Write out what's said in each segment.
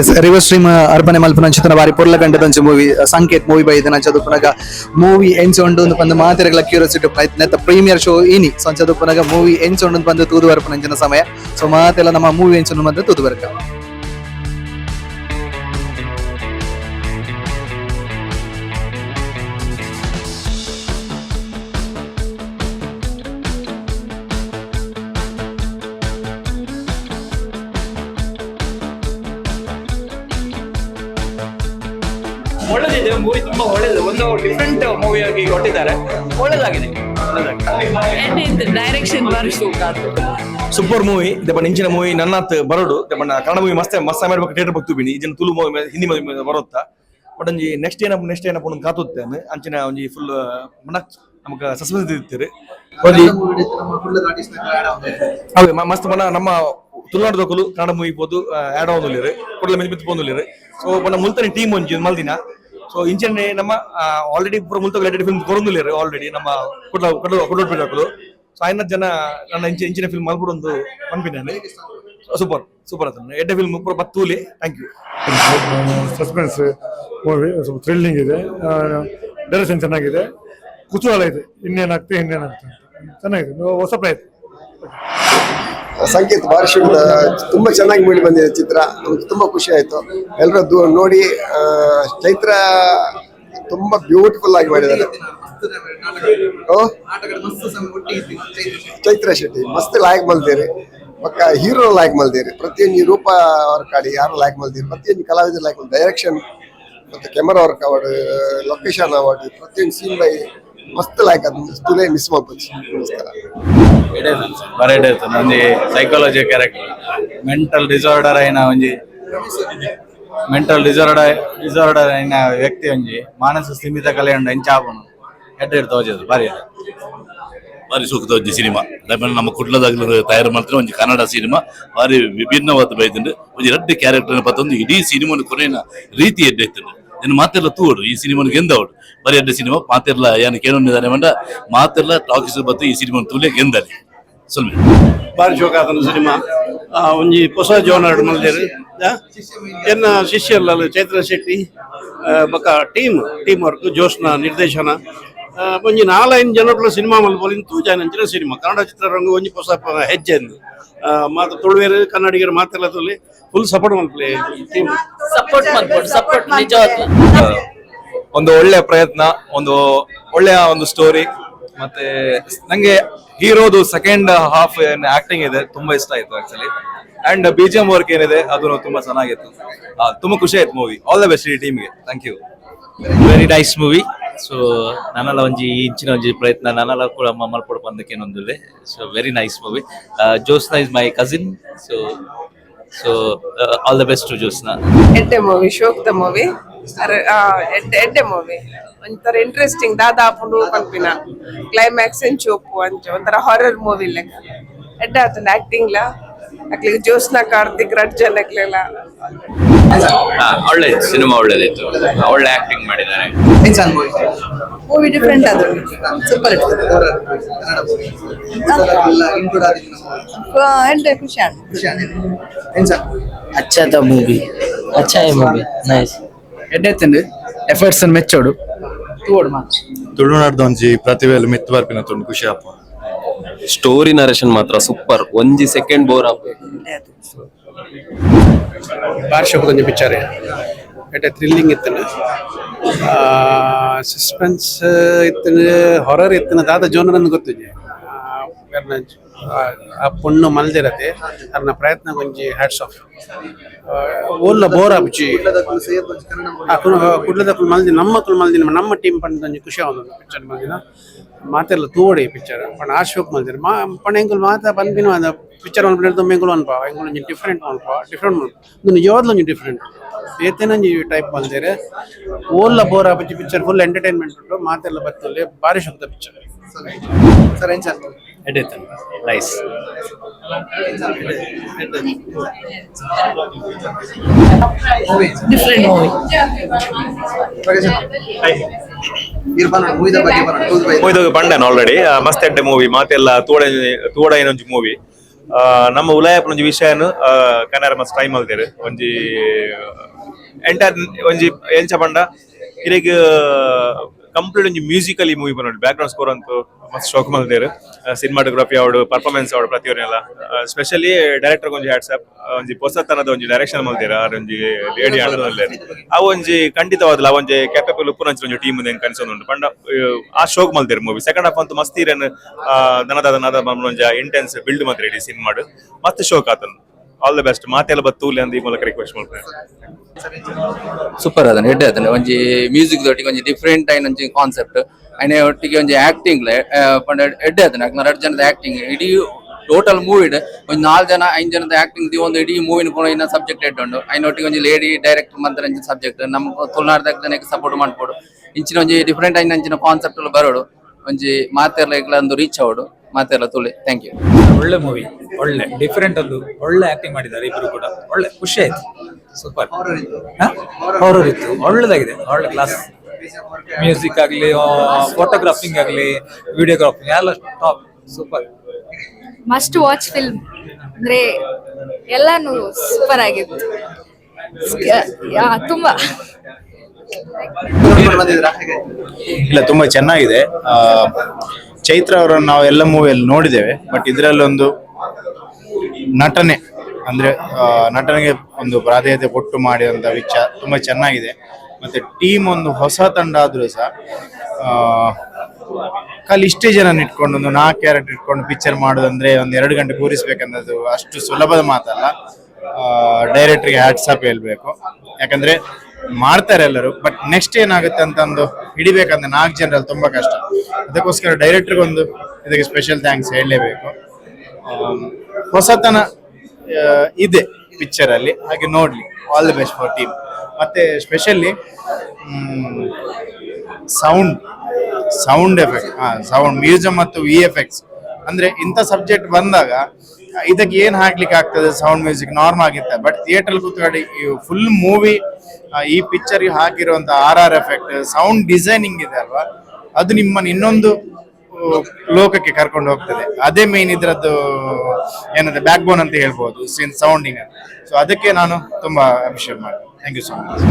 S river stream ಅರ್ಪಣೆ ಮಲ್ಪನ ಚಿತ್ರ ಬಾರಿ ಪೊರ್ಲ ಕಂಡದಂಚ ಮೂವಿ ಸಂಕೇತ್ ಮೂವಿ ಬೈ ಇದನ್ನ ಚದುಪುನಗ ಮೂವಿ ಎನ್ಸೊಂಡು ಒಂದು ಬಂದು ಮಾತಿರಗಳ ಕ್ಯೂರಿಯಾಸಿಟಿ ಪ್ರಯತ್ನ ಪ್ರೀಮಿಯರ್ ಶೋ ಇನಿ ಸೊ ಚದುಪುನಗ ಮೂವಿ ಎನ್ಸೊಂಡು ಬಂದು ತೂದು ಬರ್ಪನಂಚಿನ ಸಮಯ ಸೊ ಮಾತೆಲ್ಲ ನಮ್ಮ ಮೂವಿ ಎನ್ಸೊಂಡು ಬಂದು ತೂದು ಬರ್ಕ ಒಳ್ಳೆದಾಗಿದೆ ಡೈರೆಕ್ಷನ್ ಬಾರಿ ಸೂಕ್ ಸೂಪರ್ ಮೂವಿ ದೆಪ್ಪನ ಇಂಚಿನ ಮೂವಿ ನನ್ನತ್ ಬರೋಡು ದೆಪ್ಪನ ಕನ್ನಡ ಮೂವಿ ಮಸ್ತ್ ಮಸ್ತ್ ಮಾಡ್ಬೇಕು ಥಿಯೇಟರ್ ಬಿನಿ ಈಜಿನ ತುಳು ಮೂವಿ ಹಿಂದಿ ಮೂವಿ ಬರೋತ್ತ? ಬಟ್ ಒಂಜಿ ನೆಕ್ಸ್ಟ್ ಏನಪ್ಪ ನೆಕ್ಸ್ಟ್ ಏನಪ್ಪ ಒಂದು ಕಾತುತ್ತೇನೆ ಅಂಚಿನ ಒಂಜಿ ಫುಲ್ ಮನಕ್ ನಮಗ ಸಸ್ಪೆನ್ಸ್ ಇರ್ತೀರಿ. ಒಂಜಿ ಮ- ಮಸ್ತ್ ಮನ ನಮ್ಮ ತುಳುನಾಡು ದೊಕ್ಕಲು ಕನ್ನಡ ಮೂವಿ ಪೋದು ಆಡ್ ಆವೊಂದುಲ್ಲೆರ್ ಕೊಡ್ಲ ಮೆದು ಮಿತ್ತು ಪೋಂದುಲ್ಲೆರ್ ಸೊ ಪಂಡ ಮುಲ್ತನಿ ಟೀಮ್ ಒಂಜಿ ಮಲ್ದಿನ. ಸೊ ಇಂಚನೆ ನಮ್ಮ ಆಲ್ರೆಡಿ ಮುಲ್ತ ರಿಲೇಟೆಡ್ ಫಿಲ್ಮ್ ಕೊರೊಂದುಲ್ಲೆರ್ ಆಲ್ರೆಡಿ ನಮ್ಮ ಕೊಡ್ಲ ಕೊಡ್ಲ ಕೊಡ್ಲ ಸೊ ಐನ ಜನ ನನ್ನ ಇಂಚೆ ಇಂಚಿನ ಫಿಲ್ಮ್ ಮಲ್ಪಡೊಂದು ಪನ್ಪಿನಾನೆ ಸೂಪರ್ ಸೂಪರ್ ಅದನ್ನು ಎಡ್ಡೆ ಫಿಲ್ಮ್ ಪೂರ ಬತ್ತೂಲಿ ಥ್ಯಾಂಕ್ ಯು ಸಸ್ಪೆನ್ಸ್ ಮೂವಿ ಸ್ವಲ್ಪ ಥ್ರಿಲ್ಲಿಂಗ್ ಇದೆ. ಡೈರೆಕ್ಷನ್ ಚೆನ್ನಾಗಿದೆ. ಕುತೂಹಲ ಇದೆ. ಇನ್ನೇನಾಗ್ತದೆ ಇನ್ನೇನಾಗ್ತದೆ ಚೆನ್ನಾಗಿದೆ. ಹೊಸ ಪ್ರಯತ್ನ. ಸಂಕೇತ್ ಬಾರ್ಷಿಕ ತುಂಬಾ ಚೆನ್ನಾಗಿ ಮೂಡಿ ಬಂದಿದೆ ಚಿತ್ರ. ನಮ್ಗೆ ತುಂಬಾ ಖುಷಿ ಆಯ್ತು. ಎಲ್ಲರೂ ನೋಡಿ ಚೈತ್ರ ತುಂಬಾ ಬ್ಯೂಟಿಫುಲ್ ಆಗಿ ಮಾಡಿದ್ದಾರೆ. ಚೈತ್ರ ಶೆಟ್ಟಿ, ಮಸ್ತ್ ಲಾಯಕ್ ಮಲ್ದೇರಿ. ಪಕ್ಕ ಹೀರೋ ಲಾಯಕ್ ಮಲ್ದೇರಿ. ಪ್ರತಿಯೊಂದು ರೂಪ ಅವ್ರ ಕಾಡಿ, ಯಾರು ಲಾಯಕ್ ಮಲ್ದೇರಿ? ಪ್ರತಿಯೊಂದು ಕಲಾವಿದರು ಲಾಯಕ್ ಡೈರೆಕ್ಷನ್ ಮತ್ತೆ camera work award location award ಪ್ರತಿಯೊಂದು ಸೀನ್ ಬೈ ಮಸ್ತ್ ಲಾಯಕ್ ಅದು ತುಲೆ ಮಿಸ್ ಮಾಡ್ಬೋದು ನಮಸ್ಕಾರ ಬರಡೆ ಒಂಜಿ ಸೈಕಾಲಜಿ ಕ್ಯಾರೆಕ್ಟರ್ ಮೆಂಟಲ್ ಡಿಸಾರ್ಡರ್ అయిన ಒಂಜಿ ಮೆಂಟಲ್ ಡಿಸಾರ್ಡರ್ ಡಿಸಾರ್ಡರ್ అయిన ವ್ಯಕ್ತಿ ಒಂಜಿ ಮಾನಸಿಕ ಸ್ಥಿಮಿತ ಕಲೆಯಂಡ ಎಂಚಾಪನು ಎಡ್ಡೆ ತೋಜದು ಬಾರಿ ಬಾರಿ ಸೂಕ್ತ ಒಂಜಿ ಸಿನಿಮಾ ದಾಯೆ ನಮ್ಮ ಕುಡ್ಲದಾಗ್ಲ ತಯಾರು ಮಾಡ್ತಾರೆ ಒಂಜಿ ಕನ್ನಡ ಸಿನಿಮಾ ಬಾರಿ ವಿಭಿನ್ನವಾದ ಬೈತಂಡು ಒಂಜಿ ರಡ್ಡೆ ಕ್ಯಾರೆಕ್ಟರ್ ಪತ್ತೊಂದು ಇಡೀ ಸಿನಿಮಾನ ಕೊನೆಯ ರೀತಿ ಎಡ್ಡೆ ಇನ್ನು ಮಾತೆಲ್ಲ ತೂಡು ಈ ಸಿನಿಮಾನ ಗೆಂದವಡು ಬರೀ ಎಡ್ಡೆ ಸಿನಿಮಾ ಮಾತೆಲ್ಲ ಏನು ಕೇಳೊಂದಿದ್ದಾನೆ ಮಂಡ ಮಾತೆಲ್ಲ ಟಾಕೀಸ್ ಬತ್ತು ಈ ಸಿನಿಮಾನ ತೂಲೆ ಗೆಂದಲಿ ಸುಲ್ಮೆ. ಬಾರಿ ಶೋಕ ಆತನ ಸಿನಿಮಾ. ಒಂಜಿ ಹೊಸ ಜೋನರ್ಡ್ ಮಲ್ದೇರು ಎನ್ನ ಶಿಷ್ಯರ್ಲ ಚೈತ್ರ ಶೆಟ್ಟಿ ಆ, ಬೊಕ ಟೀಮ್ ಟೀಮ್ ವರ್ಕ್ ಜೋಶ್ನ ನಿರ್ದೇಶನ. ಒಂಜಿ ನಾಲೈನ್ ಜನರು ಸಿನಿಮಾ ಮಲ್ಪೊಲಿನ್ ಅಂಚಿನ ಸಿನಿಮಾ. ಕನ್ನಡ ಚಿತ್ರರಂಗ ಒಂಜಿ ಹೊಸ ಹೆಜ್ಜೆ ಎಂದು ಮಾತು ತುಳುವೇರು ಕನ್ನಡಿಗರು ಮಾತೆಲ್ಲ ತೊಲಿ ಫುಲ್ ಸಪೋರ್ಟ್ ಮಲ್ಪಲೆ ಟೀಮ್ ಸಪೋರ್ಟ್ ಸಪೋರ್ಟ್ ಒಂದು ಒಳ್ಳೆ ಪ್ರಯತ್ನ ಒಂದು ಒಳ್ಳೆಯ ಒಂದು ಸ್ಟೋರಿ ಮತ್ತೆ ನಂಗೆ ಹೀರೋದು ಸೆಕೆಂಡ್ ಹಾಫ್ ಆಕ್ಟಿಂಗ್ ಇದೆ ತುಂಬಾ ಇಷ್ಟ ಆಯ್ತು actually and B G M work ಏನಿದೆ ಅದು ತುಂಬಾ ಚೆನ್ನಾಗಿತ್ತು. ತುಂಬಾ ಖುಷಿ ಆಯ್ತು ಮೂವಿ ಆಲ್ ದ ಬೆಸ್ಟ್ ಈ ಟೀಮ್ಗೆ thank you very nice movie so ನಾನಲ್ಲ ಒಂಜಿ ಇಂಚಿನ ಒಂಜಿ ಪ್ರಯತ್ನ ನಾನಲ್ಲ ಕೂಡ ಮಲ್ಪೊಡು ಬಂದಕ್ಕೆ ಏನೊಂದುಲ್ಲೆ. So very nice movie Josna is my cousin so so all the best to Josna ಎಡ್ಡೆ ಮೂವಿ ದ ಮೂವಿ ಎಡ್ಡೆ ಮೂವಿ ಒಂಥರ ಇಂಟ್ರೆಸ್ಟಿಂಗ್ ದಾದಾಪುಂಡು ಕಲ್ಪಿನ ಕ್ಲೈಮ್ಯಾಕ್ಸ್ ಎಂಚು ಒಪ್ಪು ಅಂಚ ಒಂಥರ ಹಾರರ್ ಮೂವಿ ಲೆಕ್ಕ. ಎಡ್ಡೆ ಆತನ ಆಕ್ಟಿಂಗ್ ಲ. ಅಕ್ಲಿಗೆ ಜೋಸ್ನ ಕಾರ್ತಿಕ್ ರಜ್ಜನ್ ಅಕ್ಲೆಲ್ಲ. ಒಳ್ಳೆ ಸಿನಿಮಾ ಒಳ್ಳೇದಿತ್ತು. ಒಳ್ಳೆ ಆಕ್ಟಿಂಗ್ ಮಾಡಿದ್ದಾರೆ. ಮೂವಿ ಡಿಫ್ರೆಂಟ್ ಅದು ಸೂಪರ್ ಎಂಟೆ ಖುಷಿ ಅಚ್ಚಾ ದ ಮೂವಿ ಅಚ್ಚಾ ಈ ಮೂವಿ ನೈಸ್ ಎಡ್ಡೆತ್ತಂಡು ಎಫರ್ಟ್ಸ್ ಮೆಚ್ಚೋಡು. ತೂವೋಡು ಮಾತು. ತುಳುನಾಡ್ದ ಒಂಜಿ ಪ್ರತಿಭೆಯಲ್ಲಿ ಮಿತ್ ಬರ್ಪಿನ ತುಂಡು ಖುಷಿ ಆಪ ಸ್ಟೋರಿ ನರೇಷನ್ ಮಾತ್ರ ಸೂಪರ್. ಒಂಜಿ ಸೆಕೆಂಡ್ ಬೋರ್ ಆಗ್ಬೇಕು. ಬಾರ್ಷಕ ಒಂಜಿ ಪಿಕ್ಚರ್ ಎಡ್ಡೆ ಥ್ರಿಲ್ಲಿಂಗ್ ಇತ್ತು ಸಸ್ಪೆನ್ಸ್ ಇತ್ತು ಹೊರರ್ ಇತ್ತು ದಾದ ಜೋನರ್ ಅಂದ್ ಗೊತ್ತಿದೆ ಆ ಪುಣ್ಣು ಮಲ್ದಿರತೆ ಅರ್ನ ಪ್ರಯತ್ನ ಒಂಜಿ ಹ್ಯಾಟ್ಸ್ ಆಫ್ ಓಲ್ಲ ಬೋರ್ ಅಬ್ಜಿ ಕುಡ್ಲದ ಕುಲ್ ಮಲ್ದಿ, ನಮ್ಮ ಕುಲ್ ಮಲ್ದಿನ ನಮ್ಮ ಟೀಮ್ ಪಂಡ ಒಂಜಿ ಖುಷಿ ಆವೊಂದು ಪಿಕ್ಚರ್ ಮಲ್ದಿನ. ಮಾತೆಲ್ಲ ತೂವಡಿ ಪಿಕ್ಚರ್ ಪಣ ಆಶೋಕ್ ಮಲ್ದಿರ. ಮಾ, ಪಣ ಎಂಕುಲ್ ಮಾತ ಬಂದಿನ ಅದ ಪಿಕ್ಚರ್ ಮಲ್ಪಿನ ತುಂಬ ಎಂಕುಲು ಅನ್ಪ ಎಂಕುಲು ಡಿಫ್ರೆಂಟ್ ಅನ್ಪ ಡಿಫ್ರೆಂಟ್ ಒಂದು ನಿಜವಾಗ್ಲೂ ಒಂಜಿ ಡಿಫ್ರೆಂಟ್ ಏತೇನ ಟೈಪ್ ಮಲ್ದಿರೆ. ಓಲ್ಲ ಬೋರ್ ಅಬ್ಜಿ ಪಿಕ್ಚರ್ ಫುಲ್ ಎಂಟರ್ಟೈನ್ಮೆಂಟ್ ಉಂಟು. ಮಾತೆಲ್ಲ ಬರ್ತಲ್ಲಿ ಬಾರಿ ಶಬ್ದ ಪಿಕ್ಚರ್ ಸರ್. ಎನ್ಸಾನ್ ಎಡ್ಡೆ ರೈಸ್ ಡಿಫ್ರೆಂಟ್ ಮೂವಿ ಮೂವಿದಾಗ ಬಂಡನ್ ಆಲ್ರೆಡಿ ಮಸ್ತ್ ಎಡ್ಡೆ ಮೂವಿ ಮಾತೆಲ್ಲ ತೋಡ ತೋಡ ಏನೊಂಜಿ ಮೂವಿ ಆ, ನಮ್ಮ ಉಲಾಯಪ್ಪ ಒಂಜಿ ವಿಷಯನು ಕನ್ನಡ ಮಸ್ತ್ ಟೈಮ್ ಮಲ್ತೇರು ಒಂಜಿ ಎಂಟರ್ ಒಂಜಿ ಎಂಚ ಪಂಡ ಇರೆಗ್ ಕಂಪ್ಲೀಟ್ ಒಂಜಿ ಮ್ಯೂಸಿಕಲಿ ಮೂವಿ ಬಂದು ಬ್ಯಾಕ್ ಗ್ರೌಂಡ್ ಸ್ಕೋರ್ ಅಂತೂ ಮಸ್ತ್ ಶೋಕ್ ಮಲ್ದೇರ್ ಸಿನಿಮಾಟೋಗ್ರಫಿ ಅವಡು ಪರ್ಫಾರ್ಮೆನ್ಸ್ ಅವಡು ಪ್ರತಿಯೊಂದೆಲ್ಲ ಸ್ಪೆಷಲಿ ಡೈರೆಕ್ಟರ್ ಒಂಜಿ ಹ್ಯಾಟ್ಸಪ್ ಒಂಜಿ ಹೊಸತನದ ಒಂಜಿ ಡೈರೆಕ್ಷನ್ ಮಲ್ದೇರ ಆ ಒಂಜಿ ಲೇಡಿ ಆಡೋದಲ್ಲೇ ಆ ಒಂಜಿ ಖಂಡಿತವಾದಲ್ಲ ಒಂಜಿ ಕೆಪಬಲ್ ಉಪ್ಪುನಂಚಿನ ಒಂಜಿ ಟೀಮ್ ಹೆಂಗ್ ಕನ್ಸೊಂದುಂಡು ಪಂಡ ಆ ಶೋಕ್ ಮಲ್ದೇರ್ ಮೂವಿ ಸೆಕೆಂಡ್ ಹಾಫ್ ಅಂತೂ ಮಸ್ತ್ ಇರೇನು ದನದ ದನದ ಇಂಟೆನ್ಸ್ ಬಿಲ್ಡ್ ಮಾತ್ರ ಇಡೀ ಸಿನಿಮಾಡು ಮಸ್ತ್ ಶೋಕ್ ಆತನು. ಆಲ್ ದ ಬೆಸ್ಟ್ ಮಾತೆಲ್ಲ ಬತ್ತೂಲಿ ಅಂದ ಈ ಮೂಲಕ ರಿಕ್ವೆಸ್ಟ್ ಮಾಡ್ತೇನೆ ಸೂಪರ್ ಅದನ್ನ ಹೆಡ್ ಅದನ್ನ ಒಂಜಿ ಮ್ಯೂಸಿಕ್ ದೊಟ್ಟಿಗೆ ಒಂಜಿ ಡಿಫ್ರೆಂಟ್ ಆಯ್ನ ಒಂಜಿ ಕಾನ್ಸೆಪ್ಟ್ ಐನ ಒಟ್ಟಿಗೆ ಒಂಜಿ ಆಕ್ಟಿಂಗ್ ಪಂಡ ಎಡ್ಡೆ ಅದನ್ನ ಎರಡು ಜನದ ಆಕ್ಟಿಂಗ್ ಇಡೀ ಟೋಟಲ್ ಮೂವಿಡ್ ಒಂದು ನಾಲ್ಕು ಜನ, ಐದು ಜನದ ಆಕ್ಟಿಂಗ್ ದಿ ಒಂದು ಇಡೀ ಮೂವಿನ ಕೂಡ ಇನ್ನ ಸಬ್ಜೆಕ್ಟ್ ಎಡ್ಡು ಐನೊಟ್ಟಿಗೆ ಒಂಜಿ ಲೇಡಿ ಡೈರೆಕ್ಟರ್ ಮಂತ್ರ ಒಂಜಿ ಸಬ್ಜೆಕ್ಟ್ ನಮ್ಮ ತುಳುನಾಡದಾಗ ಸಪೋರ್ಟ್ ಮಾಡ್ಬೋದು. ಇಂಚಿನ ಒಂದು ಡಿಫ್ರೆಂಟ್ ಆಯ್ನ ಅಂಚಿನ ಕಾನ್ಸೆಪ್ಟ್ ಬರೋಡು. ಒಂಜಿ ಮಾತೆಲ್ಲ ಒಂದು ರೀಚ್ ಅವಡು. ಮಾತೆಲ್ಲ ತುಳಿ. ಥ್ಯಾಂಕ್ ಯು ಒಳ್ಳೆ ಮೂವಿ ಒಳ್ಳೆ ಡಿಫರೆಂಟ್ ಅದು ಒಳ್ಳೆ ಆಕ್ಟಿಂಗ್ ಮಾಡಿದ್ದಾರೆ ಇಬ್ರು ಕೂಡ. ಒಳ್ಳೆ ಖುಷಿ ಆಯ್ತು. ಸೂಪರ್ ಹಾರರ್ ಇತ್ತು. ಒಳ್ಳೆದಾಗಿದೆ. ಒಳ್ಳೆ ಕ್ಲಾಸ್ ಮ್ಯೂಸಿಕ್ ಆಗಲಿ ಫೋಟೋಗ್ರಾಫಿಂಗ್ ಆಗಲಿ ವಿಡಿಯೋಗ್ರಾಫಿಂಗ್ ಎಲ್ಲ top super must watch film ಅಂದ್ರೆ ಎಲ್ಲಾನು ಸೂಪರ್ ಆಗಿತ್ತು. ಯಾ, ತುಂಬಾ. ಇಲ್ಲ, ತುಂಬಾ ಚೆನ್ನಾಗಿದೆ. ಚೈತ್ರ ಅವರನ್ನು ನಾವು ಎಲ್ಲ ಮೂವಿಯಲ್ಲಿ ನೋಡಿದ್ದೇವೆ, ಬಟ್ ಇದರಲ್ಲೊಂದು ನಟನೆ, ಅಂದ್ರೆ ನಟನೆಗೆ ಒಂದು ಪ್ರಾಧಾನ್ಯತೆ ಕೊಟ್ಟು ಮಾಡಿದಂತ ವಿಚಾರ ತುಂಬಾ ಚೆನ್ನಾಗಿದೆ. ಮತ್ತೆ ಟೀಮ್ ಒಂದು ಹೊಸ ತಂಡ ಆದ್ರೂ ಸಹ ಖಾಲಿ ಇಷ್ಟೇ ಜನ ಇಟ್ಕೊಂಡು, ಒಂದು ನಾಲ್ಕು ಕ್ಯಾರೆಕ್ಟರ್ ಇಟ್ಕೊಂಡು ಪಿಕ್ಚರ್ ಮಾಡೋದಂದ್ರೆ ಒಂದು ಎರಡು ಗಂಟೆ ಕೂರಿಸ್ಬೇಕನ್ನೋದು ಅಷ್ಟು ಸುಲಭದ ಮಾತಲ್ಲ. ಡೈರೆಕ್ಟರ್ಗೆ ಹ್ಯಾಟ್ಸಪ್ ಹೇಳ್ಬೇಕು. ಯಾಕಂದ್ರೆ ಮಾಡ್ತಾರೆ ಎಲ್ಲರೂ ಬಟ್ ನೆಕ್ಸ್ಟ್ ಏನಾಗುತ್ತೆ ಅಂತ ಒಂದು ಹಿಡಿಬೇಕಂದ್ರೆ ನಾಲ್ಕು ಜನರಲ್ಲಿ ತುಂಬ ಕಷ್ಟ. ಅದಕ್ಕೋಸ್ಕರ ಡೈರೆಕ್ಟ್ರಿಗೊಂದು ಇದಕ್ಕೆ ಸ್ಪೆಷಲ್ ಥ್ಯಾಂಕ್ಸ್ ಹೇಳಲೇಬೇಕು. ಆಮ್, ಹೊಸತನ ಇದೆ ಪಿಕ್ಚರಲ್ಲಿ ಹಾಗೆ ನೋಡಲಿ all the best for team ಮತ್ತೆ ಸ್ಪೆಷಲಿ ಸೌಂಡ್ ಸೌಂಡ್ ಎಫೆಕ್ಟ್ ಹಾಂ ಸೌಂಡ್ ಮ್ಯೂಸಿಯಂ ಮತ್ತು ವಿ ಎಫೆಕ್ಟ್ಸ್ ಅಂದ್ರೆ ಇಂಥ ಸಬ್ಜೆಕ್ಟ್ ಬಂದಾಗ ಇದಕ್ಕೆ ಏನ್ ಹಾಕ್ಲಿಕ್ಕೆ ಆಗ್ತದೆ? ಸೌಂಡ್ ಮ್ಯೂಸಿಕ್ ನಾರ್ಮಲ್ ಆಗಿರ್ತದೆ ಬಟ್ ಥಿಯೇಟರ್ ಕೂತ್ಕೊಂಡು ಫುಲ್ ಮೂವಿ ಈ picture ಹಾಕಿರುವಂತ R R effect sound designing ಇದೆ ಅಲ್ವಾ? ಅದು ನಿಮ್ಮನ್ನು ಇನ್ನೊಂದು ಲೋಕಕ್ಕೆ ಕರ್ಕೊಂಡು ಹೋಗ್ತದೆ. ಅದೇ ಮೇನ್ ಇದ್ರದ್ದು ಏನಂದ್ರೆ ಬ್ಯಾಕ್ ಬೋನ್ ಅಂತ ಹೇಳ್ಬೋದು ಸೌಂಡಿಂಗ್ ಸೊ ಅದಕ್ಕೆ ನಾನು ತುಂಬಾ ಅಪ್ರಿಷಿಯೇಟ್ ಮಾಡ್ತೀನಿ. ಥ್ಯಾಂಕ್ ಯು ಸೊ ಮಚ್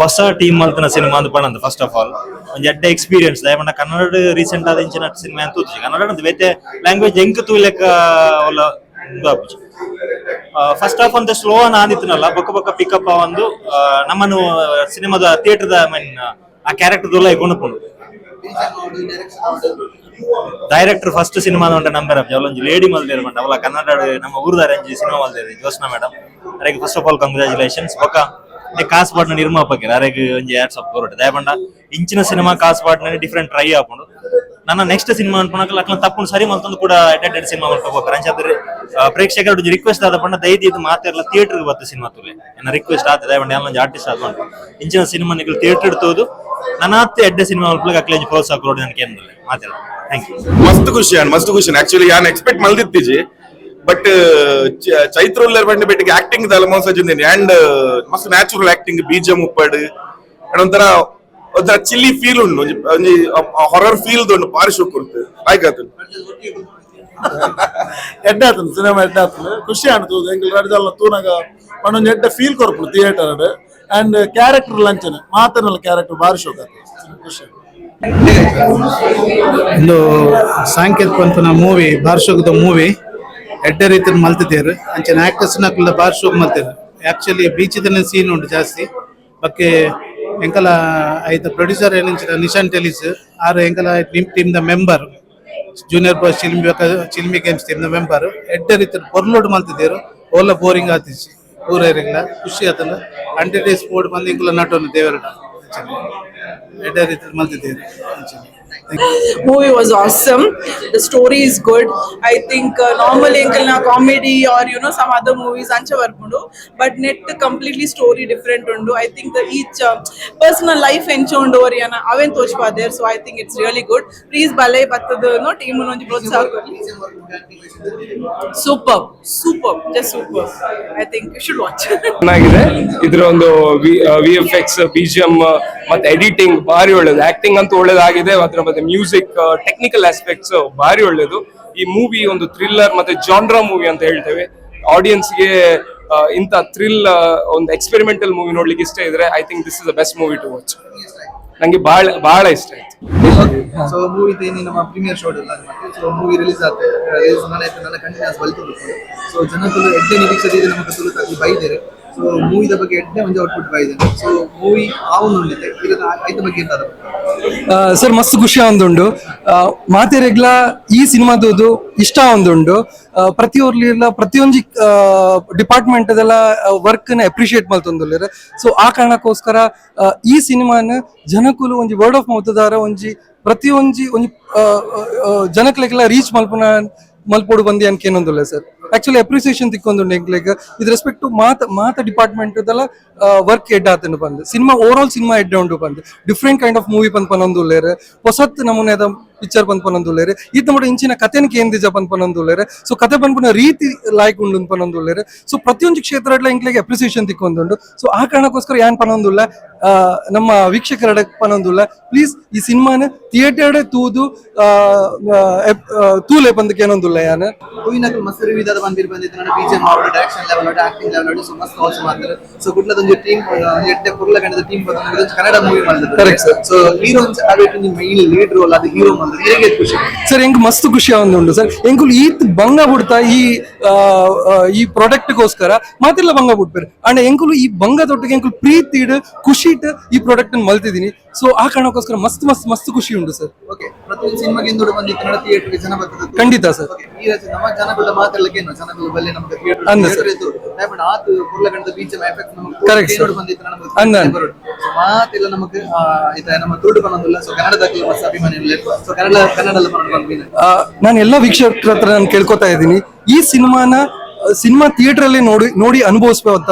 ಹೊಸ ಟೀಮ್ ಮಲ್ತನ ಸಿನಿಮಾ ಅಂತ ಪಂಡ ಫಸ್ಟ್ ಆಫ್ ಆಲ್ ಒಂಜಿ ಎಡ್ಡೆ ಎಕ್ಸ್ಪೀರಿಯನ್ಸ್ ದಯಮಂಡ ಕನ್ನಡ ರೀಸೆಂಟ್ ಆದ ಇಂಚಿನ ಸಿನಿಮಾ ಅಂತ ತೂಜಿ ಕನ್ನಡ ಅಂತ ಬೇತೆ ಲ್ಯಾಂಗ್ವೇಜ್ ಎಂಕ್ ತೂಲೆಕ್ಕ ಒಲ್ಲ ಫಸ್ಟ್ ಆಫ್ ಒಂದು ಸ್ಲೋ ಅನ್ ಆದಿತ್ತನಲ್ಲ ಬೊಕ್ಕ ಬೊಕ್ಕ ಪಿಕಪ್ ಒಂದು ನಮ್ಮನ್ನು ಸಿನಿಮಾದ ಥಿಯೇಟರ್ದ ಮೀನ್ ಆ ಕ್ಯಾರೆಕ್ಟರ್ ದೊಲ್ಲ ಇಕೊಂಡು ಡೈರೆಕ್ಟರ್ ಫಸ್ಟ್ ಸಿನಿಮಾ ಉಂಟ, ನಂಬರ್ ಅವಲೊಂಜಿ ಲೇಡಿ ಮಲ್ದೇರ್ ಬಂಡ ಅವಲ ಕನ್ನಡ, ನಮ್ಮ ಊರ್ದಾರ ಒಂಜಿ ಸಿನಿಮಾ ಮಲ್ದೇರಿ ಜೋಸ್ನಾ ಮೇಡಮ್ ಅದಕ್ಕೆ ಫಸ್ಟ್ ಆಫ್ ಆಲ್ ಕಂಗ್ರ್ಯಾಚುಲೇಷನ್ಸ್ ಬೊಕ್ಕ ಅರೆಗೆ ಒಂಜಿ ಎರಡ್ ಸಾವಿರ ಹೊರಟು ದಯಪಂಡ ಇಂಚಿನ ಸಿನಿಮಾ ಕಾಸ್ ಪಾಡ್ನ ಡಿಫ್ರೆಂಟ್ ಟ್ರೈ ಆಪುಂಡು ನನ್ನ ನೆಕ್ಸ್ಟ್ ಸಿನಿಮಾ ಅನ್ಪಣಕಲ್ಲ ಅಕ್ಲ ತಪ್ಪುಂಡು ಸರಿ ಮಲ್ತೊಂದು ಕೂಡ ಎಡೆಡ್ ಸಿನಿಮಾ ಮಾಡ್ಕೋಬೇಕು ಅಂಚಾದ್ರೆ ಪ್ರೇಕ್ಷಕರು ರಿಕ್ವೆಸ್ಟ್ ಆದ ಪಂಡ ದೈದಿ ಇದು ಮಾತೆಲ್ಲ ಥಿಯೇಟರ್ ಬತ್ತು ಸಿನಿಮಾ ತುಲೆ. ನನ್ನ ರಿಕ್ವೆಸ್ಟ್ ಆದ ದಯಪಂಡ ಎಲ್ಲ ಆರ್ಟಿಸ್ಟ್ ಆದ್ಕೊಂಡು. ಇಂಚಿನ ಸಿನಿಮಾ ನಿಗಳು ಥಿಯೇಟರ್ ತೋದು ನನ್ನ ಅತ್ತೆ ಎಡ್ಡೆ ಸಿನಿಮಾ ಮಲ್ಪಲಿಗೆ ಅಕ್ಲೇಜ್ ಪ್ರೋತ್ಸಾಹ ಕೊಡೋದು ನನಗೆ ಏನಿಲ್ಲ ಮಾತೆಲ್ಲ ಥ್ಯಾಂಕ್ ಯು ಮಸ್ತ್ ಖುಷಿ ಮಸ್ತ್ ಖುಷಿ ಆಕ್ಚುಲಿ ಯಾನ್ ಎಕ್ಸ್ಪೆಕ್ಟ್ ಮಲ್ದಿತ್ತೀಜಿ ಬಟ್ ಚೈತ್ರ ಉಲ್ಲರ್ ಬಂಡ ಬೆಟ್ಟಿಗೆ ಆಕ್ಟಿಂಗ್ ದಲ್ಲ ಮೋಸ ಜಿಂದಿನಿ ಅಂಡ್ ಮಸ್ತ್ ನ್ಯಾಚುರಲ್ ಆಕ್ಟಿಂಗ್ ಬೀಜ ಮುಪ್ಪಡ್ ಅಂಡ್ ಒಂಥರ ಒಂಥರ ಚಿಲ್ಲಿ ಫೀಲ್ ಉಂಡು ಒಂಜಿ ಹೊರರ್ ಫೀಲ್ ಉಂಡು ಪಾರಿ ಶೋಕ್ ಕೊಡ್ತು ಆಯ್ಕಾತು ಎಡ್ಡೆ ಆತನ ಸಿನಿಮಾ ಎಡ್ಡೆ ಆತನ ಖುಷಿ ಅನ್ತದೆ ಎಂಕಲ್ ರಡ್ದಲ್ಲ ತೂನಾಗ ಪಂಡೊಂದು ಎಡ್ಡೆ ಫೀಲ್ ಕೊರ್ಪುಡು ಥಿಯೇಟರ್ ಅಂಡ್ ಕ್ಯಾರೆಕ್ಟರ್ ಲಂಚನೆ. ಮಾತನಲ್ಲ ಕ್ಯಾರೆಕ್ಟರ್ ಬಾರಿ ಶೋಕ ಖುಷಿ ಒಂದು ಸಾಂಕೇತಿಕ ಪಂತನ ಮೂವಿ ಶೋಕದ ಮೂವಿ ಎಡ್ಡೆ ರೀತಿ ಮಲ್ತಿದ್ದೇರು ಅಂಚನೆ ಆಕ್ಟರ್ಸ್ ಬಾರ್ ಶೋ ಆಕ್ಚುಲಿ ಬೀಚಿದನ ಸೀನ್ ಉಂಟು ಜಾಸ್ತಿ. ಬಕ್ಕೆ ಎಂಕಲ ಐತ ಪ್ರೊಡ್ಯೂಸರ್ ಏನಂಚಿನ ನಿಶಾನ್ ಟೆಲಿಸ್. ಆರು ಎಂಕಲ ಟೀಮ್ ದ ಮೆಂಬರ್ ಜೂನಿಯರ್ ಬಾಯ್ಸ್ ಚಿಲ್ಮಿ ಚಿಲ್ಮಿ ಗೇಮ್ಸ್ ಟೀಮ್ ದ ಮೆಂಬರ್ ಎಡ್ಡೆ ರೀತಿಯಲ್ಲಿ ಪೊರ್ಲೋಡ್ ಮಲ್ತಿದ್ದೇರು ಓಲ ಬೋರಿಂಗ್ ಆತಿಸಿ ಪೂರ ಇರಂಗಿಲ್ಲ ಖುಷಿ ಆತನ ಹಂಡ್ರೆಡ್ ಡೇಸ್ ಸ್ಪೋರ್ಟ್ ಬಂದು ಇಂಕಲ ನಟೋನು ದೇವರಡ ಎಡ್ಡೆ ರೀತಿಯಲ್ಲಿ ಮಲ್ತಿದ್ದೇರು ಅಂಚನೆ movie was awesome. The story is good. I think uh, normally in na comedy or you know some other movies ancha varpundo, but net completely story different undu. I think the each uh, personal life enchondu or yana aven tochpa there. So I think it's really good. Please balay battadu no team nonji protsaha superb superb super, just superb I think you should watch. ಚೆನ್ನಾಗಿದೆ ಇದ್ರ ಒಂದು V F X B G M ಮತ್ತೆ editing ಭಾರಿ ಒಳ್ಳೇದು acting ಅಂತೂ ಒಳ್ಳೇದಾಗಿದೆ ಅದ್ರ ಮತ್ತೆ music technical aspects ಭಾರಿ ಒಳ್ಳೇದು. ಈ ಮೂವಿ ಒಂದು ಥ್ರಿಲ್ಲರ್ ಮತ್ತೆ ಜಾನ್ರಾ ಮೂವಿ ಅಂತ ಹೇಳ್ತೇವೆ. ಆಡಿಯನ್ಸ್ಗೆ ಇಂಥ ಥ್ರಿಲ್ ಒಂದು ಎಕ್ಸ್ಪೆರಿಮೆಂಟಲ್ ಮೂವಿ ನೋಡ್ಲಿಕ್ಕೆ ಇಷ್ಟ ಇದ್ರೆ I think this is the best movie to watch ನಂಗೆ ಬಹಳ ಬಹಳ ಇಷ್ಟ ಆಯ್ತು. ಸೊ ಮೂವಿ ನಮ್ಮ ಪ್ರೀಮಿಯರ್ ಶೋ ಇಲ್ಲ ಸೊ ಮೂವಿ ರಿಲೀಸ್ ಬಲ್ತು ಸೊ ಜನಗಳು ಎಡ್ಡೆ ನಿರೀಕ್ಷೆ ಇದೆ ಸೊ ಮೂವಿದ ಬಗ್ಗೆ ಮಂಜು ಔಟ್ಪುಟ್ ಬಾಯಿದೆ ಸೊ ಮೂವಿ ಉಂಡಿದೆ ಈಗ ಐದ ಬಗ್ಗೆ ಇರ್ತದೆ ಸರ್, ಮಸ್ತ್ ಖುಷಿ ಒಂದುಂಡು ಮಾತೆರೆಗ್ಲ ಈ ಸಿನಿಮಾದದು ಇಷ್ಟ ಒಂದುಂಡು ಪ್ರತಿಯೊರ್ಲಿಲ್ಲ ಪ್ರತಿಯೊಂದು ಡಿಪಾರ್ಟ್ಮೆಂಟ್ ಅದೆಲ್ಲ ವರ್ಕ್ನ ಅಪ್ರಿಶಿಯೇಟ್ ಮಲ್ತೊಂದುಲ್ಲೆರ್ ಸೊ ಆ ಕಾರಣಕ್ಕೋಸ್ಕರ ಈ ಸಿನಿಮಾನ ಜನಕುಲು ಒಂಜಿ ವರ್ಡ್ ಆಫ್ ಮೌತ್ ದಾರ ಒಂಜಿ ಪ್ರತಿಯೊಂಜಿ ಒಂಜಿ ಜನಕ್ಕೆಲ್ಲ ರೀಚ್ ಮಲ್ಪುನ ಮಲ್ಪೊಡು ಬಂದಿ ಅನ್ಕೇನೊಂದಿಲ್ಲ ಸರ್. ಆಕ್ಚುಲಿ ಅಪ್ರಿಸಿಯೇಷನ್ ತಿಕ್ಕೊಂದುಂಡು ಎಂಕ್ಲೆಗ್ ವಿತ್ ರೆಸ್ಪೆಕ್ಟ್ ಟು ಮಾತ ಮಾತ ಡಿಪಾರ್ಟ್ಮೆಂಟ್ ದಲ್ಲ ವರ್ಕ್ ಎಡ್ ಆತನು ಬಂದು. ಸಿನಿಮಾ ಓವರ್ ಆಲ್ ಸಿನಿಮಾ ಎಡ್ಡೆ ಉಂಡು ಬಂದು. ಡಿಫ್ರೆಂಟ್ ಕೈಂಡ್ ಆಫ್ ಮೂವಿ ಪಂದ್ ಪನೊಂದುಲ್ಲೇರ್ ಹೊಸತ್ ನಮೂನೆದ ಪಿಕ್ಚರ್ ಪನ್ಪನೊಂದುಲ್ಲೆರ್ ಇತ್ತ ಮಟ್ಟ ಇಂಚಿನ ಕಥೆನ ಕೇಂದ್ರಿಜ ಪಂದ್ ಪನೊಂದುಲ್ಲೇರ್ ಸೊ ಕತೆ ಪನ್ಪುನ ರೀತಿ ಲಾಯ್ಕ್ ಉಂಡು ಪನೊಂದುಲ್ಲೆರ್ ಸೊ ಪ್ರತಿಯೊಂದು ಕ್ಷೇತ್ರ ಎಂಕ್ಲೆಗ್ ಅಪ್ರಿಸಿಯೇಷನ್ ತಿಕ್ಕೊಂದುಂಡು ಸೊ ಆ ಕಾರಣಕ್ಕೋಸ್ಕರ ಯಾನ್ ಪನೊಂದುಲ್ಲ ನಮ್ಮ ವೀಕ್ಷಕರ ಪನೊಂದುಲ್ಲ ಪ್ಲೀಸ್ ಈ ಸಿನಿಮಾನ ಥಿಯೇಟರ್ ತೂದು ತೂಲೆ ಬಂದಕ್ಕೆ ಏನೊಂದುಲ್ಲ ಯಾನ್. ಹೂವಿನಕಲ್ ಮಸ್ತ್ ವಿಧದ ಬಂದಿರ್ ಬಂದಿತ್ತು. ನನ್ನ ಬಿಜಿಎಂ ಅವರ direction level acting level so ಮಾಡ್ತಾರೆ ಗುಡ್ಲದೊಂದು ಟೀಮ್ ಟೀಮ್ ಬಂದ ಕನ್ನಡ ಮೂವಿ ಮಾಡಿದ್ರು. ಸೊ ಹೀರೋ ನಿಮ್ಮ ಮೈನ್ ಲೀಡ್ ರೋಲ್ ಅದು ಹೀರೋ ಸರ್ ಹೆಂಗ್ ಮಸ್ತ್ ಖುಷಿ ಉಂಡು ಸರ್. ಹೆಂಗ್ ಈತ್ ಬಂಗ ಬಿಡ್ತಾ ಈ ಆ, ಈ ಈ ಪ್ರಾಡಕ್ಟ್ಗೋಸ್ಕರ ಮಾತೆಲ್ಲ ಬಂಗ ಬಿಡ್ಬೇರು ಅಂಡ್ ಎಂಕುಲು ಈ ಬಂಗ ತೊಟ್ಟಿಗೆ ಹೆಂಗ್ ಪ್ರೀತಿ ಇಡ್ ಖುಷಿ ಇಟ್ಟು ಈ ಪ್ರಾಡಕ್ಟ್ ಮಲ್ತಿದ್ದೀನಿ. ಸೊ ಆ ಕಾರಣಕ್ಕೋಸ್ಕರ ಮಸ್ತ್ ಮಸ್ತ್ ಮಸ್ತ್ ಖುಷಿ ಉಂಟು ಸರ್. ಓಕೆ ಪ್ರತಿ ಸಿನಿಮಾಗೆ ಎಂದೋಡು ಬಂದು ಕನ್ನಡ ಥಿಯೇಟರ್ಗೆ ಜನ ಬರ್ತದೆ ಖಂಡಿತ ಸರ್. ಈ ರಚನೆ ನಮ್ಮ ಜನಗಳ ಮಾತಾಡ್ಲಿಕ್ಕೆ ಏನು? ಜನಗಳ ಬಲ್ಲೆ ನಮ್ಗೆ ಥಿಯೇಟರ್ ಅಂದ ಸರ್. ದಯವಿಟ್ಟು ಆತು ಪುರ್ಲ ಬೀಚ್ ಎಫೆಕ್ಟ್ ನಮಗೆ ಕರೆಕ್ಟ್. ಏನೋಡು ಬಂದಿತ್ತು ನಮಗೆ ಅಂದ. ಮಾತೆಲ್ಲ ನಮಗೆ ಆಯ್ತಾ ನಮ್ಮ ತುಳು ಬಂದಿಲ್ಲ ಸೊ ಕನ್ನಡದಲ್ಲಿ ಮಸ್ತ್ ಅಭಿಮಾನಿ ಸೊ ನಾನು ಎಲ್ಲ ವೀಕ್ಷಕರ ಹತ್ರ ನಾನು ಕೇಳ್ಕೊತಾ ಇದ್ದೀನಿ. ಈ ಸಿನಿಮಾನ ಸಿನಿಮಾ ಥಿಯೇಟರ್ ಅಲ್ಲಿ ನೋಡಿ ನೋಡಿ ಅನುಭವಿಸುವಂತ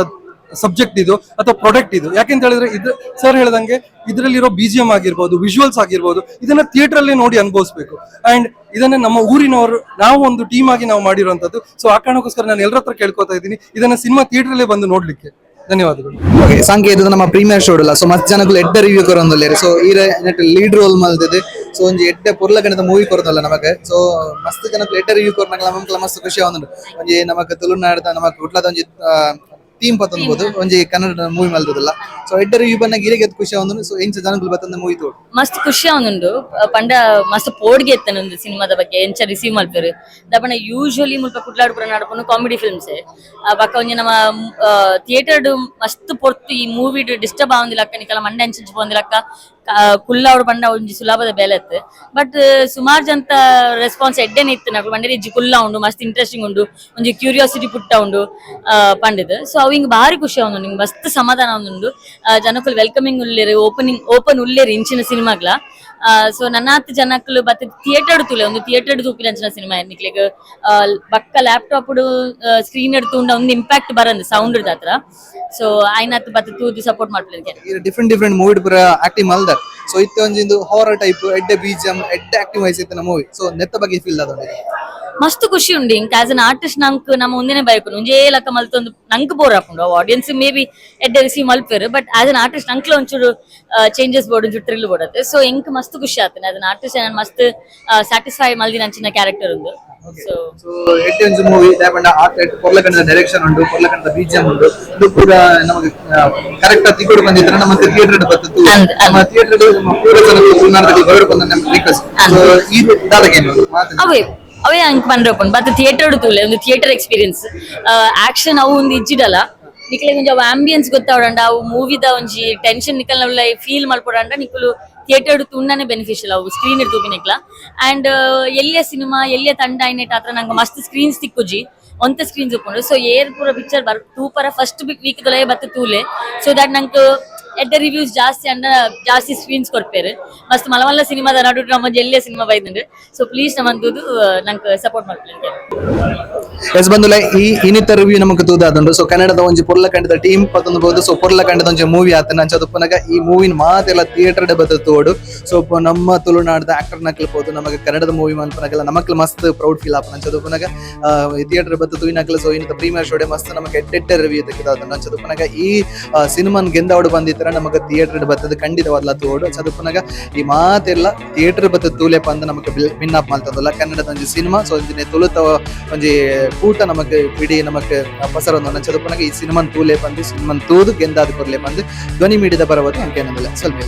ಸಬ್ಜೆಕ್ಟ್ ಇದು ಅಥವಾ ಪ್ರಾಡಕ್ಟ್ ಇದು. ಯಾಕೆಂತ ಹೇಳಿದ್ರೆ ಇದ್ರ ಸರ್ ಹೇಳ್ದಂಗೆ ಇದರಲ್ಲಿರೋ ಬಿ ಜಿ ಎಂ ಆಗಿರ್ಬೋದು ವಿಜುವಲ್ಸ್ ಆಗಿರ್ಬೋದು ಇದನ್ನ ಥಿಯೇಟರ್ ಅಲ್ಲಿ ನೋಡಿ ಅನುಭವಿಸ್ಬೇಕು. ಅಂಡ್ ಇದನ್ನ ನಮ್ಮ ಊರಿನವರು ನಾವು ಒಂದು ಟೀಮ್ ಆಗಿ ನಾವು ಮಾಡಿರುವಂತದ್ದು ಸೊ ಆ ಕಾರಣಕ್ಕೋಸ್ಕರ ನಾನು ಎಲ್ಲರ ಹತ್ರ ಕೇಳ್ಕೊತಾ ಇದ್ದೀನಿ. ಇದನ್ನ ಸಿನಿಮಾ ಥಿಯೇಟರ್ ಅಲ್ಲೇ ಬಂದು ನೋಡ್ಲಿಕ್ಕೆ. ಧನ್ಯವಾದಗಳು. ಸಂಖ್ಯೆ ಇದು ನಮ್ಮ ಪ್ರೀಮಿಯರ್ ಶೋ ಅಲ್ಲ ಸೊ ಮತ್ತೆ ಜನಗಳು ಎಡ್ಡ ರಿವ್ಯೂ ಕೊರೊಂದುಲ್ಲೇರು ಸೊ ಈ ನೆಟ್ ಲೀಡ್ ರೋಲ್ ಮಲ್ದಿದೆ ಸೊ ಒಂಜಿ ಎಡ್ಡೆ ಪುರ್ಲ ಗಣದ ಮೂವಿ ಕೊರದಲ್ಲ ನಮಗೆ. ಸೊ ಮಸ್ತ್ ಜನಗಳು ಎಡ್ಡ ರಿವ್ಯೂ ಕೊರ್ನಾಗ ನಮಕ್ ಮಸ್ತ್ ಖುಷಿ ಆವೊಂದುಂಡು ಒಂಜಿ ನಮಕ್ ತುಳುನಾಡದ ನಮಕ್ ಉಟ್ಲದ ಒಂಜಿ ಟೀಮ್ ಪತ್ತೊಂದು ಒಂಜಿ ಕನ್ನಡ ಮೂವಿ ಮಲ್ತದಲ್ಲ ಸೊ ಎಡ್ಡ ರಿವ್ಯೂ ಬನ್ನಾಗ ಇರಿಗೆ ಖುಷಿ ಆವೊಂದುಂಡು ಸೊ ಎಂಚ ಜನಗಳು ಬತ್ತಂದ ಮೂವಿ ತೋಡು. ಮಸ್ತ್ ಖುಷಿ ಆವೊಂದುಂಡು ಪಂಡ ಮಸ್ತ್ ಪೋಡ್ಗೆ ಎತ್ತನೊಂದು ಸಿನಿಮಾದ ಬಗ್ಗೆ. ಎಂಚ ರಿಸೀವ್ ಮಲ್ಪೇರು ದಪನ ಯೂಶುವಲಿ ಮುಲ್ಪ ಕುಡ್ಲಾಡ್ಪುರ ನಾಡ್ಕೊಂಡು ಕಾಮಿಡಿ ಫಿಲ್ಮ್ಸ್ ಬಕ್ಕ ಒಂಜಿ ನಮ್ಮ ಥಿಯೇಟರ್ ಮಸ್ತ್ ಪೊರ್ತು ಈ ಮೂವಿ ಡಿಸ್ಟರ್ಬ್ ಆವಂದಿಲಕ್ಕ ನಿಕಲ ಮಂಡೆ ಅಂಚಂಚು ಪೋಂದಿಲಕ್ಕ ಕುಲ್ಲಾವ್ಡು ಬಣ್ಣ ಒಂಜಿ ಸುಲಭದ ಬೆಲೆ ಇತ್ತು. ಬಟ್ ಸುಮಾರು ಜಂತ ರೆಸ್ಪಾನ್ಸ್ ಎಡ್ಡೆನೆ ಇತ್ತು నాకు ಮಂಡೆ ಇಜ್ಜಿ ಕುಲ್ಲ ಉಂಡು, ಮಸ್ತ್ ಇಂಟ್ರೆಸ್ಟಿಂಗ್ ಉಂಡು, ಒಂಜಿ ಕ್ಯೂರಿಯಾಸಿಟಿ ಪುಟ್ಟ ಉಂಡು ಪಂಡಿದ್ ಸೊ ಅವು ಹಿಂಗ್ ಭಾರಿ ಖುಷಿ ಅವನು ನಿಂಗೆ ಮಸ್ತ್ ಸಮಾಧಾನ ಉಂಡು ಜನಕ್ಕೂ ವೆಲ್ಕಮಿಂಗ್ ಉಳ್ಳೇರಿ ಓಪನಿಂಗ್ ಓಪನ್ ಉಳ್ಳೇರಿ ಇಂಚಿನ ಸಿನಿಮಾಗ್ಲ ಸೊ ನನ್ನಾತ್ ಜನಕ್ಕಲು ಬತ್ತ ಥಿಯೇಟರ್ ತುಲೆ ಒಂದು ಥಿಯೇಟರ್ ತೂಪಿನ ಅಂಚಿನ ಸಿನಿಮಾ ನಿಕ್ಲೆಗ್ ಬಕ್ಕ ಲ್ಯಾಪ್ಟಾಪ್ ಸ್ಕ್ರೀನ್ ಎಡ್ ತೂಂಡ ಒಂದು ಇಂಪ್ಯಾಕ್ಟ್ ಬರಂದು ಸೌಂಡ್ ಹತ್ರ ಸೊ ಆಯ್ನತ್ ಬತ್ತೆ ತೂದು ಸಪೋರ್ಟ್ ಮಾಡ್ಲಿಕ್ಕೆ ಡಿಫ್ರೆಂಟ್ ಡಿಫ್ರೆಂಟ್ ಮೂವಿ ಪುರ ಆಕ್ಟಿಂಗ್ ಮಲ್ದಾರ್. ಸೊ ಇತ್ತೆ ಒಂಜಿಂದು ಹಾರರ್ ಟೈಪ್ ಎಡ್ಡೆ ಬೀಜಂ ಎಡ್ಡೆ ಆಕ್ಟಿವ್ ವೈಸ್ ಇತ್ತಿನ ಮೂವಿ ಸೊ ನೆತ್ತ ಬಗ್ಗೆ ಫೀಲ್ ಅದ ಮಸ್ತ್ ಖುಷಿ ಉಂಡು. ಇಂಕ್ ಆಸ್ ಅನ್ ಆರ್ಟಿಸ್ಟ್ ನಂಕ್ ನಮ್ಮ ಮುಂದೆನೆ ಬೈಕೊಂಡು ಒಂಜೇ ಲಕ್ಕ ಮಲ್ತೊಂದು ನಂಕ್ ಬೋರ್ ಹಾಕೊಂಡು ಆಡಿಯನ್ಸ್ ಮೇ ಬಿ ಎಡ್ಡೆ ರಿಸಿ ಮಲ್ಪೇರು. ಬಟ್ ಆಸ್ ಅನ್ ಆರ್ಟಿಸ್ಟ್ ನಂಕ್ಲ ಒಂಚೂರು ಚೇಂಜಸ್ ಬೋರ್ಡ್ ಒಂಚೂರು ಟ್ರಿಲ್ ಬೋಡತ್ತೆ ಸೊ ಎಂಕ್ ಮಸ್ತ್ ಖುಷಿ ಆತನೆ ಆಸ್ ಅನ್ ಆರ್ಟಿಸ್ಟ್ ನಾನು ಮಸ್ತ್ ಸ್ಯಾಟಿಸ್ಫೈ ಮಲ್ದಿ ನಂಚಿನ ಕ್ಯಾರೆಕ್ಟರ್ ಒಂದು ಸೊ ಎಡ್ಡೆ ಒಂಜಿ ಮೂವಿ ದಾಪಂಡ ಆರ್ಟ್ ಪೊರ್ಲಕಂಡದ ಡೈರೆಕ್ಷನ್ ಉಂಡು ಪೊರ್ಲಕಂಡದ ಬಿಜಿಎಂ ಉಂಡು. ಇದು ಕೂಡ ನಮಗೆ ಕರೆಕ್ಟ್ ತಿಕ್ಕೋಡು ಬಂದಿದ್ರೆ ನಮ್ಮ ಥಿಯೇಟರ್ ಬರ್ತದ್ದು ನಮ್ಮ ಥಿಯೇಟರ್ ಅವೇ ಅವೇ ಹಂಗ್ ಪಂಡ್ರಪ್ಪನ್ ಬತ್ ಥಿಯೇಟರ್ ತೂಲೆ ಒಂದು ಥಿಯೇಟರ್ ಎಕ್ಸ್ಪೀರಿಯನ್ಸ್ ಆಕ್ಷನ್ ಅವು ಒಂದು ಇಜ್ಜಿಡಲ್ಲ ನಿಕ್ಲೆ ಒಂಜಿ ಅವು ಆಂಬಿಯನ್ಸ್ ಗೊತ್ತಾವಡಂಡ ಅವು ಮೂವಿದ ಒಂಜಿ ಟೆನ್ಷನ್ ನಿಕಲ್ ಫೀಲ್ ಮಲ್ಪಡಂಡ ನಿಕುಲು ಥಿಯೇಟರ್ ತುಂಬಾನೇ ಬೆನಿಫಿಷಿಯಲ್ ಅವು ಸ್ಕ್ರೀನ್ ಇಡ್ ತೂಪಿನಿಕ್ಲ ಅಂಡ್ ಎಲ್ಲಿಯ ಸಿನಿಮಾ ಎಲ್ಲಿಯ ತಂಡ ಐನೆಟ್ ಆತ್ರ ನಂಗೆ ಮಸ್ತ್ ಸ್ಕ್ರೀನ್ಸ್ ತಿಕ್ಕುಜಿ ಒಂತ ಸ್ಕ್ರೀನ್ಸ್ ಉಪ್ಪುಂಡು. ಸೊ ಏರ್ ಪೂರ ಪಿಕ್ಚರ್ ಬರ್ ತೂಪರ ಫಸ್ಟ್ ವೀಕ್ ತೊಲೆ ಬತ್ತ ತೂಲೆ ಸೊ ದಟ್ ನಂಗೆ ಎಡ್ಡ ರಿವ್ಯೂಸ್ ಜಾಸ್ತಿ ಅನ್ನ ಜಾಸ್ತಿ ಸ್ಕ್ರೀನ್ಸ್ ಕೊಡ್ಪೇರು ಮಸ್ತ್ ಮಲ್ಲ ಮಲ್ಲ ಸಿನಿಮಾದ ನಡು ನಮ್ಮ ಎಲ್ಲೇ ಸಿನಿಮಾ ಬೈದ್ರೆ ಸೊ ಪ್ಲೀಸ್ ನಮ್ಮದು ನಂಗೆ ಸಪೋರ್ಟ್ ಮಾಡ್ತೀನಿ ಎಸ್ ಬಂದುಲ ಈ ಇನ್ನಿತರ ರಿವ್ಯೂ ನಮಗೆ ತೂದಾದುಂಡು ಸೊ ಕನ್ನಡದ ಒಂಜಿ ಪೊರ್ಲ ಕಂಡದ ಟೀಮ್ ಪತ್ತೊಂದು ಸೊ ಪೊರ್ಲ ಕಂಡದ ಒಂಜಿ ಮೂವಿ ಆತನ ಅಂಚದು ಪುನಗ ಈ ಮೂವಿನ ಮಾತೆಲ್ಲ ಥಿಯೇಟರ್ ಬದ ತೋಡು. ಸೊ ನಮ್ಮ ತುಳುನಾಡದ ಆಕ್ಟರ್ ನಕಲ್ ಪೋದು ನಮಗೆ ಕನ್ನಡದ ಮೂವಿ ಮನ್ಪನಗಲ್ಲ ನಮಕ್ಲ ಮಸ್ತ್ ಪ್ರೌಡ್ ಫೀಲ್ ಆಪನ ಅಂಚದು ಪುನಗ ಥಿಯೇಟರ್ ಬದ ತೂಯಿನಕಲ್ ಸೊ, ಇನ್ನಿತ ಪ್ರೀಮಿಯರ್ ಶೋಡೆ ಮಸ್ತ್ ನಮಗೆ ಎಡ್ಡೆಡ್ಡೆ ರಿವ್ಯೂ ತೆಗೆದಾದ ಅಂಚದು ಪುನಗ ಈ ಸಿನಿಮಾನ್ ಗೆಂದಾವಡು ಬಂದಿತ್ತರ ನಮಗೆ ಥಿಯೇಟರ್ ಬತ್ತದ ಖಂಡಿತವಾದ್ಲ ತೋಡು ಪುನಗ ಈ ಮಾತೆಲ್ಲ ಥಿಯೇಟರ್ ಬತ್ತ ತೂಲೆ ಪಂದ್ ನಮಗೆ ಭಿನ್ನ ಮಾಡ್ತದಲ್ಲ ಕನ್ನಡದ ಒಂದು ಸಿನಿಮಾ ಸೊ ಒಂಜಿನೆ ತುಳುತ ಒಂಜಿ ಕೂಟ ನಮಗೆ ಇಡೀ ನಮಗೆ ನಂಚದು ಪುನಗ ಈ ಸಿನಿಮಾನ್ ತೂಲೆ ಬಂದು ಸಿನಿಮಾನ್ ತೂದು, ಗೆಂದಾದ ಕೊರ್ಲೆ ಬಂದು ಧ್ವನಿ ಮೀಡಿದ ಬರಬಹುದು ಅಂಕೇನಂದಿಲ್ಲ. ಸ್ವಲ್ಪ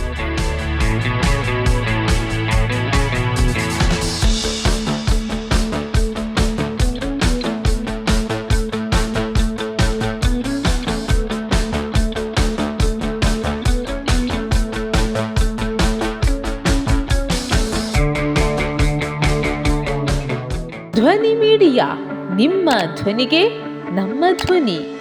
ಧ್ವನಿಗೆ ನಮ್ಮ ಧ್ವನಿ.